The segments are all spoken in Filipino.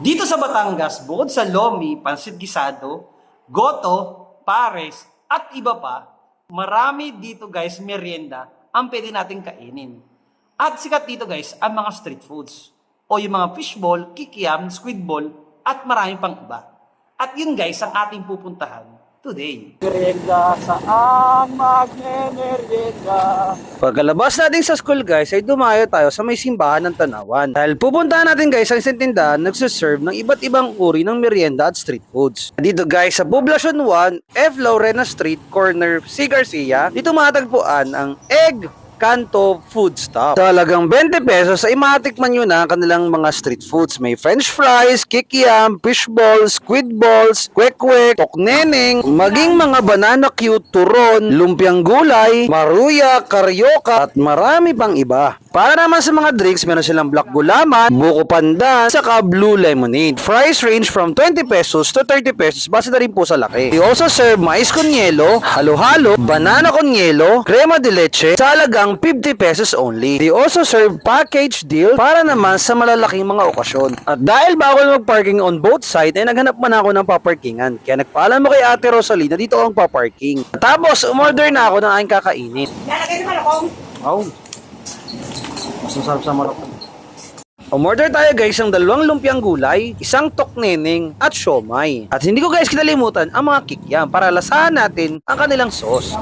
Dito sa Batangas, bukod sa lomi, pansit gisado, goto, pares, at iba pa, marami dito guys merienda ang pwede natin kainin. At sikat dito guys ang mga street foods o yung mga fishball, kikiam, squid ball, at marami pang iba. At yun guys ang ating pupuntahan today. Merienda saan magme-merienda? Pagkalabas natin sa school guys ay dumayo tayo sa may simbahan ng Tanawan. Dahil pupuntahan natin guys ang isang tindahan nagsiserve ng iba't ibang uri ng merienda at street foods. Dito guys sa Poblacion 1, F. Lorena Street, corner C. Garcia, dito matagpuan ang Egg Kanto Food Stop. Talagang 20 pesos ay matikman nyo na ang kanilang mga street foods. May french fries, kikiam, fish balls, squid balls, kwek-kwek, tokneneng, maging mga banana cute, turon, lumpiang gulay, maruya, karyoka, at marami pang iba. Para naman sa mga drinks, meron silang black gulaman, buko pandan, saka blue lemonade. Price range from 20 pesos to 30 pesos base na rin po sa laki. They also serve mais con hielo, halo-halo, banana con hielo, crema de leche, sa halagang 50 pesos only. They also serve package deal para naman sa malalaking mga okasyon. At dahil bawal mag-parking on both side, ay naghanap man ako ng paparkingan. Kaya nagpaalam mo kay Ate Rosalie na dito ang paparking. Tapos, umorder na ako ng aking kakainin. Lalagay sa malakong. Oh. Mas masarap sa Morocco. Umorder tayo guys ng dalawang lumpiang gulay, isang tokneneng at siomay. At hindi ko guys kinalimutan ang mga kikyam para lasahan natin ang kanilang sauce.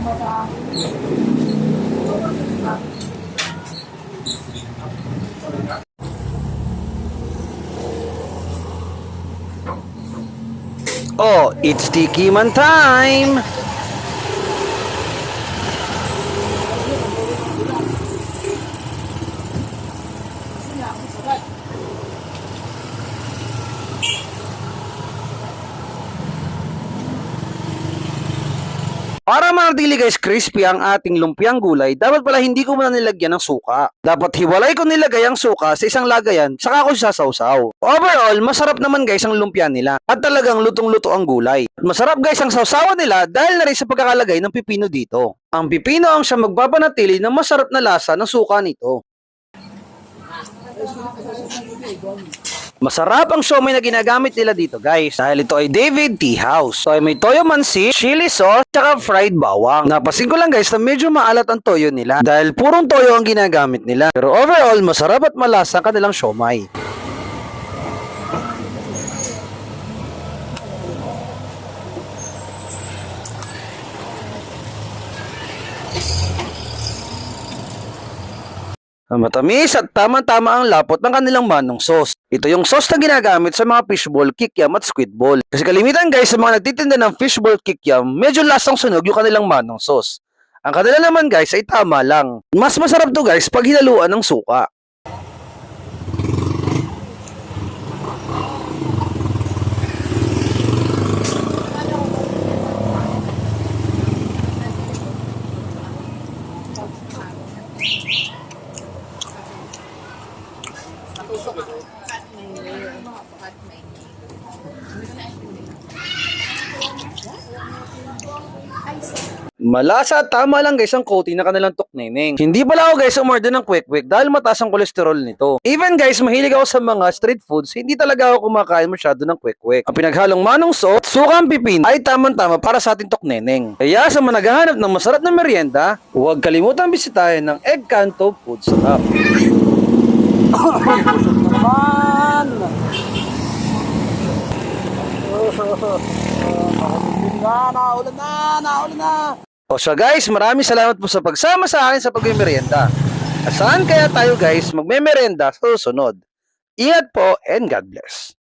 Oh, it's Tiki Man time! Para manatili guys crispy ang ating lumpiang gulay, dapat pala hindi ko muna nilagyan ng suka. Dapat hiwalay ko nilagay ang suka sa isang lagayan, saka ko sasawsaw. Overall, masarap naman guys ang lumpia nila. At talagang lutong-luto ang gulay. At masarap guys ang sawsawan nila dahil na rin sa pagkakalagay ng pipino dito. Ang pipino ang siya magpapanatili ng masarap na lasa ng suka nito. Masarap ang siomay na ginagamit nila dito guys dahil ito ay David Tea House. So ay may toyo mansi, chili sauce, tsaka fried bawang. Napasin ko lang guys na medyo maalat ang toyo nila dahil purong toyo ang ginagamit nila. Pero overall, masarap at malasa ang kanilang siomay. Matamis at tama-tama ang lapot ng kanilang manong sauce. Ito yung sauce na ginagamit sa mga fishball, kikiam at squid ball. Kasi kalimitan guys sa mga nagtitinda ng fishball, kikiam, medyo lasang sunog yung kanilang manong sauce. Ang kanila naman guys ay tama lang. Mas masarap to guys pag hinaluan ng suka. Malasa tama lang guys ang coating na kanilang tukneneng. Hindi pala ako guys umorder ng quick-quick dahil mataas ang kolesterol nito. Even guys, mahilig ako sa mga street foods, hindi talaga ako kumakain masyado ng quick-quick. Ang pinaghalong manong sauce, sukang pipin ay tamang-tama para sa ating tukneneng. Kaya sa mga naghahanap ng masarap na merienda, huwag kalimutan bisitahin ng Egg Canto Food Stop. Naman! na, naulan na, naulan na. O so guys, maraming salamat po sa pagsama sa akin sa pagmimerienda. At saan kaya tayo guys magmemerenda sa susunod? Ingat po and God bless.